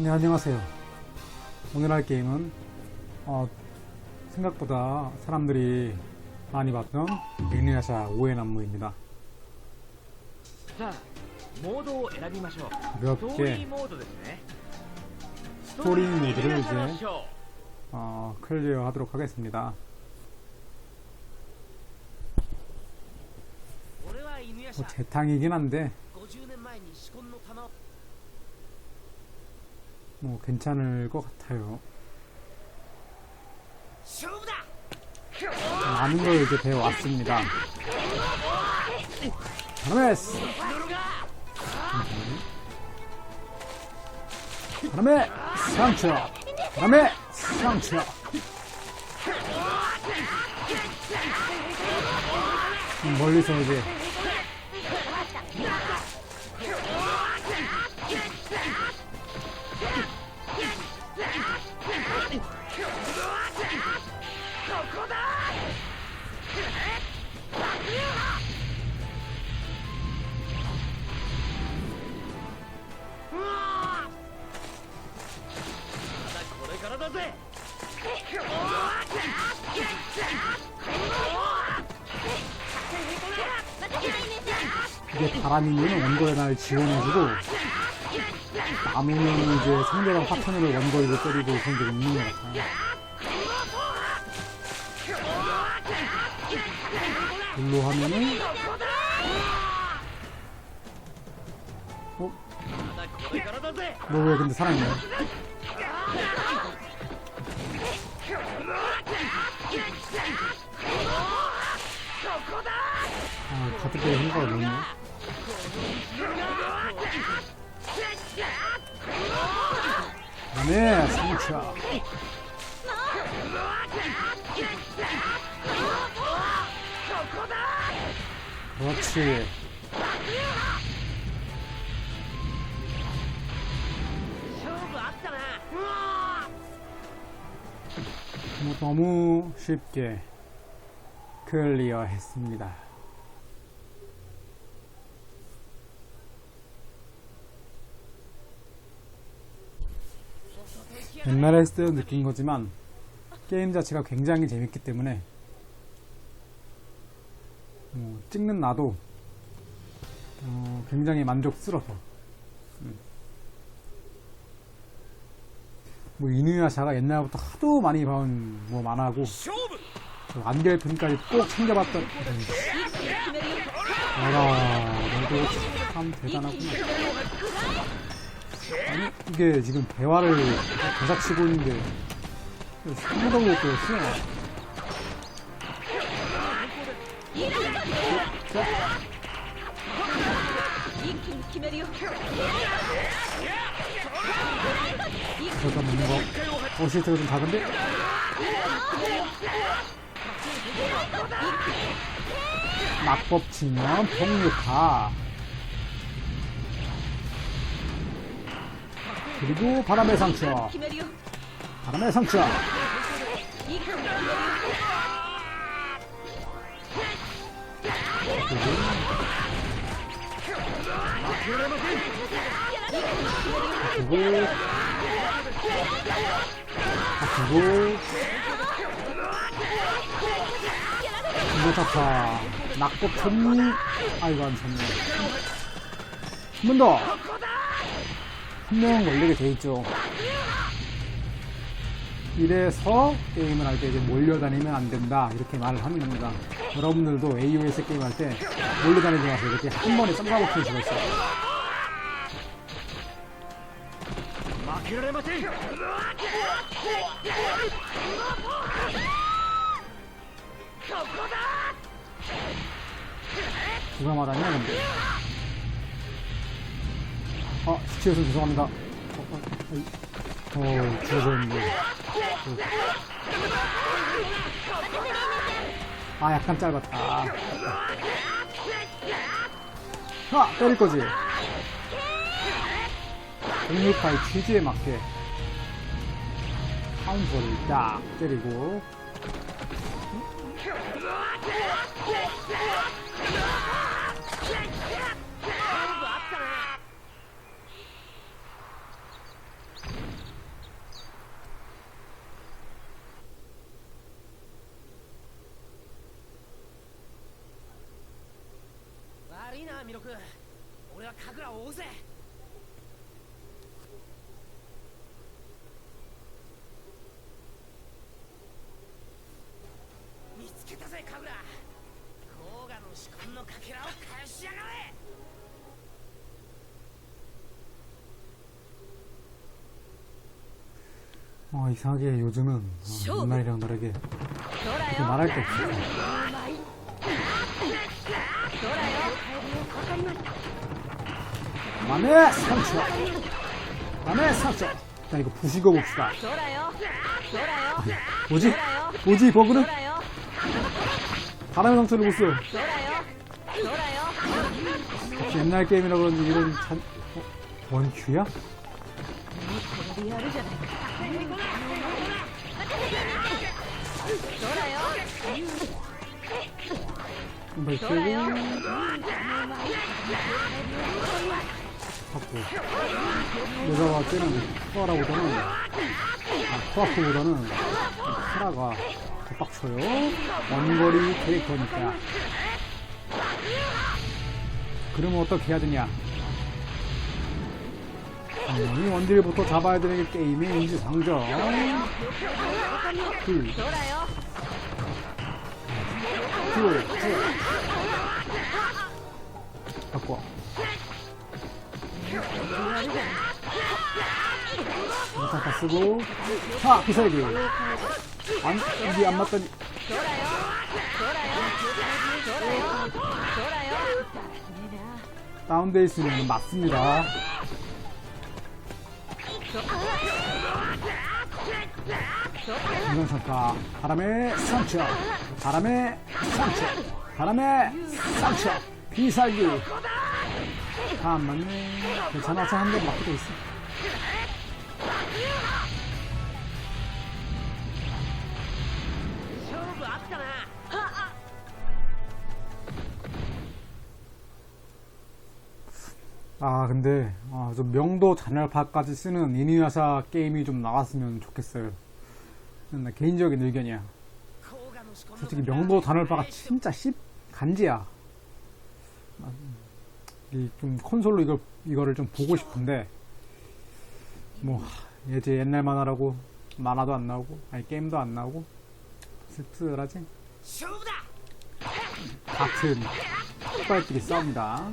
네 안녕하세요. 오늘 할 게임은 어, 생각보다 사람들이 많이 봤던 빅리나샤 오해 나무입니다. 가볍게 스토리 모드를 이제 어, 클리어 하도록 하겠습니다. 뭐 재탕이긴 한데 뭐 괜찮을 것 같아요. 많은 걸 이제 배워왔습니다. 바람에스! 바람에 상처! 바람에 상처! 멀리서 이제 바람이는 원거리 날 지원해주고 나무는 이제 상대방 파편으로 원거리로 때리고 그런 게 있는 것 같아요. 일로 하면은 어? 너 왜 근데 살아있냐? 아, 가뜩 때문에 힘가 너무. 네, 상처. 그렇지. 너무 쉽게 클리어했습니다. 옛날에 했을 때 느낀 거지만 게임 자체가 굉장히 재밌기 때문에 뭐 찍는 나도 어, 굉장히 만족스러워. 음. 뭐 이누야샤가 옛날부터 하도 많이 봐온 뭐 만화고 안결편까지 꼭 챙겨봤던 어라 너도 참 대단하구나 아니, 이게 지금 대화를 대사치고 있는데 아무도 못 들었어. 잠깐 뭔가 어시스트가 좀 작은데? 낙법 진면 폭력화 그리고 바람의 상처 바람의 상처 그리고 그리고 무타타 낙고품 아이고 안쳤네 한번더 한명 몰리게 돼 있죠. 이래서 게임을 할 때 이제 몰려다니면 안 된다 이렇게 말을 하는 겁니다. 여러분들도 AOS 게임 할 때 몰려다니지 마세요. 이렇게 한 번에 썸가버튼 죽었어요. 누가 말하냐 근데 아 시치해서 죄송합니다 어, 어. 어 줄어졌는데 아 약간 짧았다 하 때릴 거지 공유파의 취지에 맞게 카운터를 딱 때리고 俺は神楽を追うぜ見つけたぜ神楽甲賀の仕込んのかけらを返しやがれ 어, 이상하게 요즘은 어, 쇼! 옛날이랑 다르게 이렇게 ドラよ 말할 게 없어. 맘의 상처 맘의 상처 야 이거 부시고 봅시다 놀아요. 놀아요. 예. 뭐지? 뭐지 버그는? 바람의 상처를 못 써요. 역시 옛날 게임이라 그런지 이런 잔... 어? 원큐야? 놀아요. 돌아요. 자꾸 여자와 때는 수아라보다는 코아프보다는 수아가 더 빡쳐요. 원거리 캐릭터니까 그러면 어떻게 해야 되냐? 음, 이 원딜부터 잡아야 되는 게 게임의 인지상정. 둘 둘, 둘. 바꿔. 잠깐 쓰고. 자, 비살기 안, 이게 안 맞다니. 다운되어 있으면 맞습니다. 이건 잠깐 바람의 상처. 바람의 상처. 바람의 상처. 비살기 아 맞네. 괜찮아, 저한대 맞기도 있어. 아 근데 아, 좀 명도 잔열파까지 쓰는 이누야샤 게임이 좀 나왔으면 좋겠어요. 나 개인적인 의견이야. 솔직히 명도 단월파가 진짜 씹 간지야. 이좀 콘솔로 이걸 이거를 좀 보고 싶은데 뭐 이제 옛날 만화라고 만화도 안 나오고 아니 게임도 안 나오고 씁쓸하지? 같은 폭발끼리 싸웁니다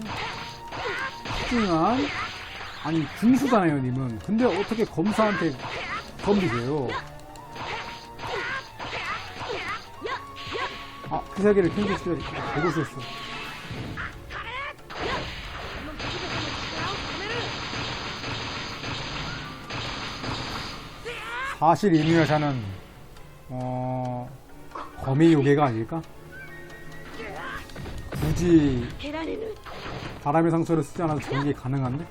하지만 아니 중수잖아요 님은 근데 어떻게 검사한테 덤비세요 아, 피사기를 캔디 시켜야 보고 있었어. 사실 이민 여자는 어, 거미 요괴가 아닐까? 굳이 바람의 상처를 쓰지 않아도 전기 가능한데?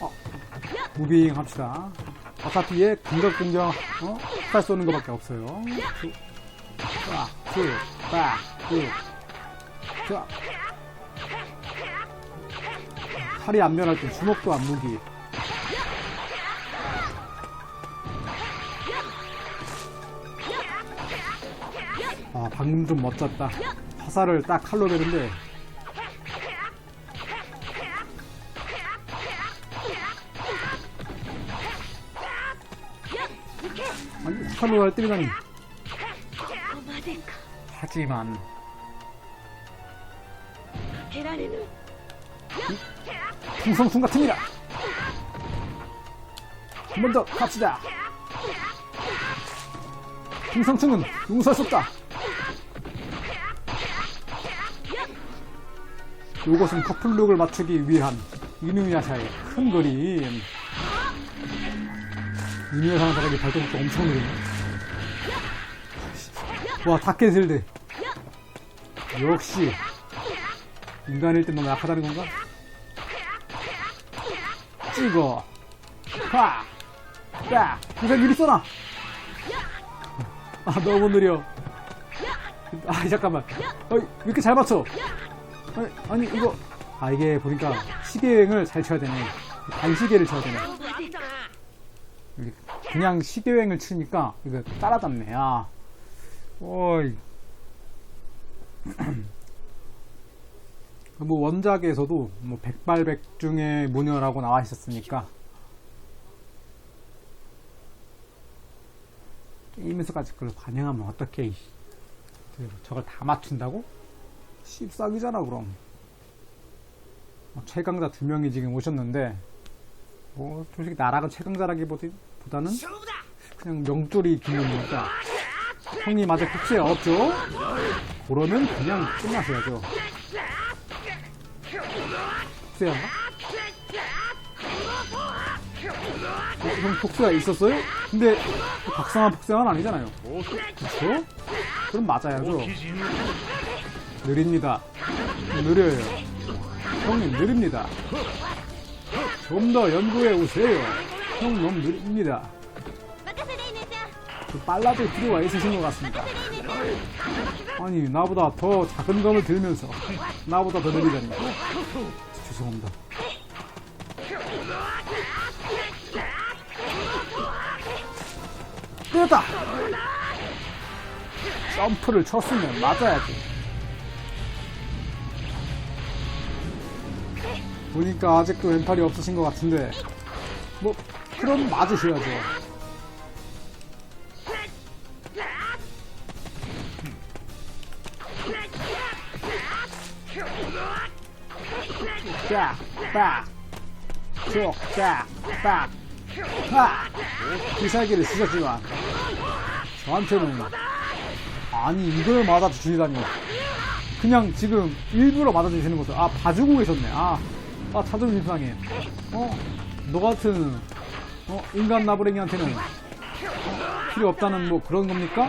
어, 무빙 합시다. 바깥에 공격 공격 어? 폭발 쏘는 것밖에 없어요. 쫙, 쭉, 빡, 쭉, 쫙. 팔이 안 면할 땐 주먹도 안 무기. 아 방금 좀 멋졌다. 화살을 딱 칼로 베는데. 아니 칼로 날 때리다니 하지만. 풍성순 같습니다 한 번 더 갑시다. 풍성충은 용서할 수 없다 이것은 커플룩을 맞추기 위한 이누야샤의 큰 그림 이누야샤는 사람이 발전속도 엄청 느리네 와 닭개슬대 역시 인간일 때 너무 약하다는 건가? 찍어 파! 야! 이상 미리 쏘나! 아 너무 느려. 아 잠깐만. 어이, 왜 이렇게 잘 맞춰. 아니, 아니 이거. 아 이게 보니까 시계행을 잘 쳐야 되네. 반시계를 쳐야 되네. 그냥 시계행을 치니까 이거 따라잡네. 아. 오이. 뭐 원작에서도 뭐 백발백중의 무녀라고 나와 있었으니까 이면서까지 그걸 반영하면 어떻게 그 저걸 다 맞춘다고? 씹싸기잖아 그럼 뭐 최강자 두 명이 지금 오셨는데 뭐 솔직히 나라가 최강자라기보다는 그냥 명줄이 기념이니까 형이 맞아 국제 없죠? 그러면 그냥 끝나셔야죠 국채야? 형 복수가 있었어요? 근데 박상환 박상환 아니잖아요. 그쵸? 그럼 맞아야죠. 느립니다. 느려요. 형님 느립니다. 좀 더 연구해 오세요. 형 너무 느립니다. 그 빨라도 필요가 있으신 것 같습니다. 아니 나보다 더 작은 검을 들면서 나보다 더 느리다니. 죄송합니다. 때렸다. 점프를 쳤으면 맞아야지. 보니까 아직도 왼팔이 없으신 것 같은데 뭐 그럼 맞으셔야죠. 쫙, 빡, 쭉, 쫙, 빡, 팍. 필살기를 쓰셨지만 저한테는 아니 이걸 맞아주시다니 그냥 지금 일부러 맞아주시는 것을 아 봐주고 계셨네 아, 아 자존심 상해 어? 너 같은 어? 인간 나부랭이한테는 어? 필요 없다는 뭐 그런 겁니까?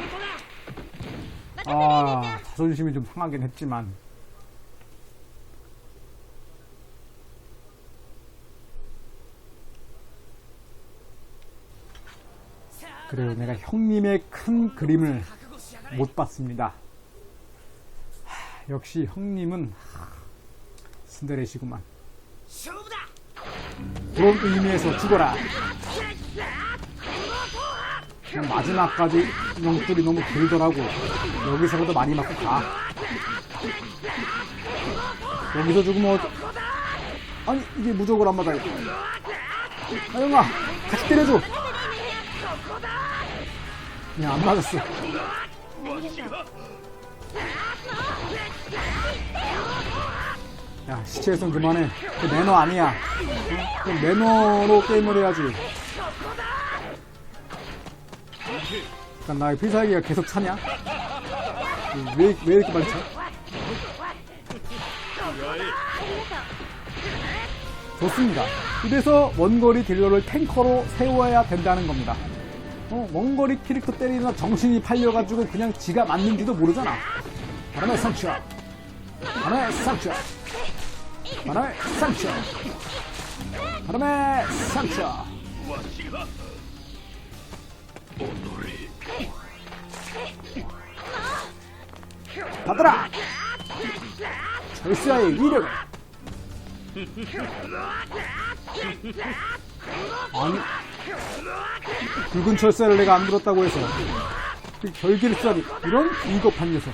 아 자존심이 좀 상하긴 했지만 그래요. 내가 형님의 큰 그림을 못 봤습니다. 하, 역시 형님은 순대레시구만. 그런 의미에서 죽어라. 그냥 마지막까지 영줄이 너무 길더라고. 여기서라도 많이 맞고 가. 여기서 죽으면 아니 이게 무적을 안 맞아요. 아영아 같이 때려줘. 그냥 안 맞았어 야 시체에선 그만해 그 매너 아니야 어? 그 매너로 게임을 해야지 잠깐 나의 필살기가 계속 차냐? 왜, 왜 이렇게 많이 차? 좋습니다. 이래서 원거리 딜러를 탱커로 세워야 된다는 겁니다. 어, 원거리 캐릭터 때리나 정신이 팔려가지고 그냥 지가 맞는지도 모르잖아. 바람의 상처. 바람의 상처. 바람의 상처. 바람의 상처. 받아라! 절사의 위력을! 아니, 붉은 철사를 내가 안 들었다고 해서 그 결길살이 이런 비겁한 녀석.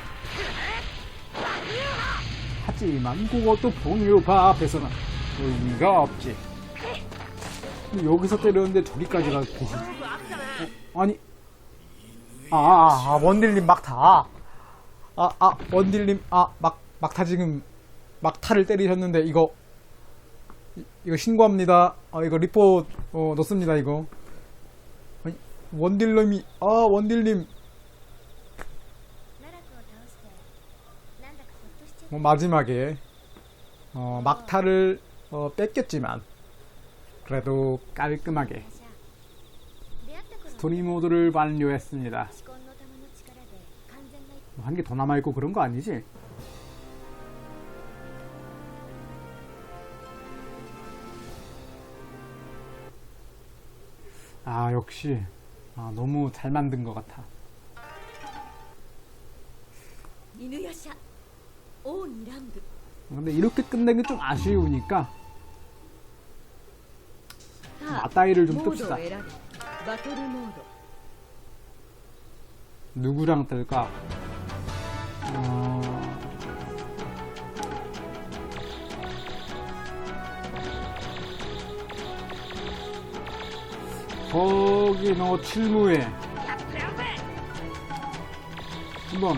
하지만 그것도 동료바 앞에서는 의미가 없지. 여기서 때렸는데 저기까지 가 계시지. 어, 아니, 아, 아, 아, 원딜님 막타. 아, 아, 원딜님, 아, 막, 막타 지금, 막타를 때리셨는데, 이거, 이거 신고합니다. 아 이거 리포트 어, 넣습니다 이거. 아니, 원딜님이 아 원딜님. 뭐 마지막에 어, 막타를 어, 뺏겼지만 그래도 깔끔하게 스토리 모드를 완료했습니다. 뭐 한개 더 남아있고 그런 거 아니지? 아 역시 아, 너무 잘 만든 것 같아. 이누야샤 오 2라운드. 근데 이렇게 끝내기 좀 아쉬우니까 아따이를 좀 뜹시다. 누구랑 뜰까? 어... 거기 너 칠무에. 한번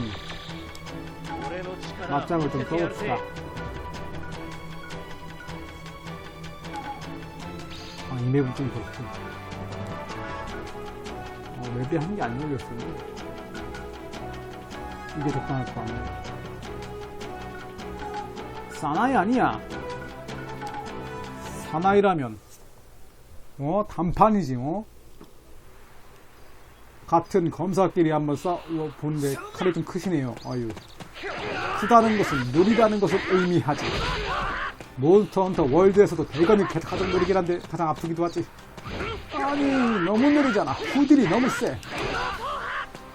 맞짱을 좀 써봅시다. 아이 맵은 좀 그렇군 어, 맵이 한게 안 열렸어 이게 적당할 거 아니야 사나이 아니야. 사나이라면. 어, 단판이지, 어? 같은 검사끼리 한번 싸워 보는데 칼이 좀 크시네요. 아유. 크다는 것은 느리다는 것을 의미하지. 몬스터 헌터 월드에서도 대건이 가장 느리긴 한데 가장 아프기도 하지. 아니 너무 느리잖아. 후딜이 너무 세.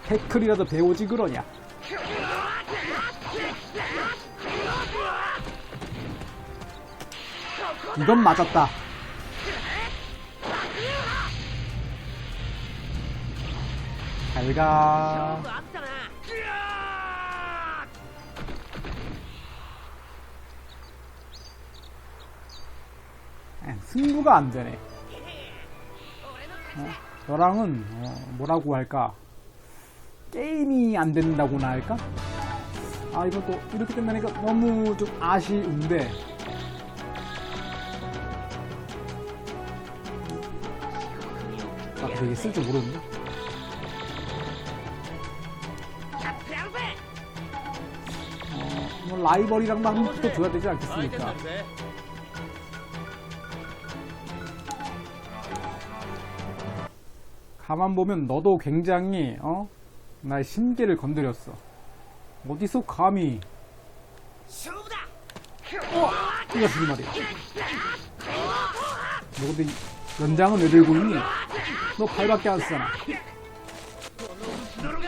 태클이라도 배우지 그러냐. 이건 맞았다. 잘가 예, 승부가 안 되네. 어, 너랑은 어, 뭐라고 할까? 게임이 안 된다고나 할까? 아 이것도 이렇게 끝나니까 너무 좀 아쉬운데 나 되게 쓸 줄 모르는데 라이벌이랑만 한번 붙어줘야 되지 않겠습니까? 가만 보면 너도 굉장히 어? 나의 심계를 건드렸어. 어디서 감히? 우와! 이거 무슨 말이야? 너 근데 연장은 왜 들고 있니? 너 발밖에 안 쓰잖아.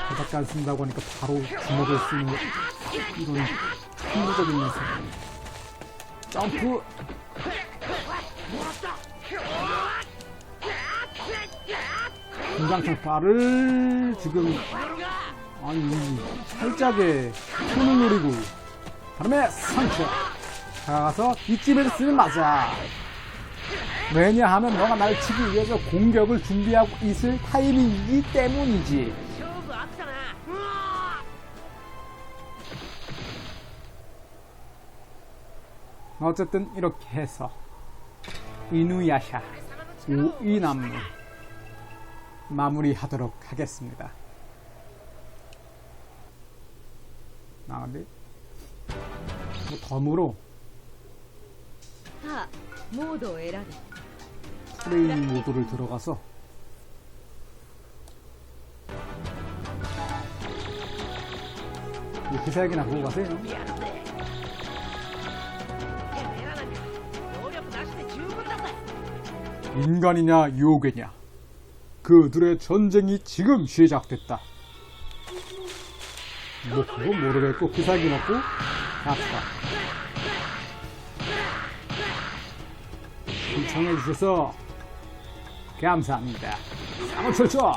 발밖에 안 쓴다고 하니까 바로 주먹을 쓰는 이런 천부적인 녀석 점프. 발을 지금 아니 살짝의 손을 노리고 다음에 상처. 다가가서 쓰면 맞아 왜냐하면 너가 날 치기 위해서 공격을 준비하고 있을 타이밍이기 때문이지 어쨌든 이렇게 해서 이누야샤 우이남무 마무리하도록 하겠습니다. 나 어디? 뭐 덤으로 프레임 모드를 들어가서 이렇게 색이나 보고 가세요. 인간이냐 요괴냐 그들의 전쟁이 지금 시작됐다. 뭐 그건 모르겠고 기사기 먹고 갑시다. 시청해주셔서 감사합니다. 사무철저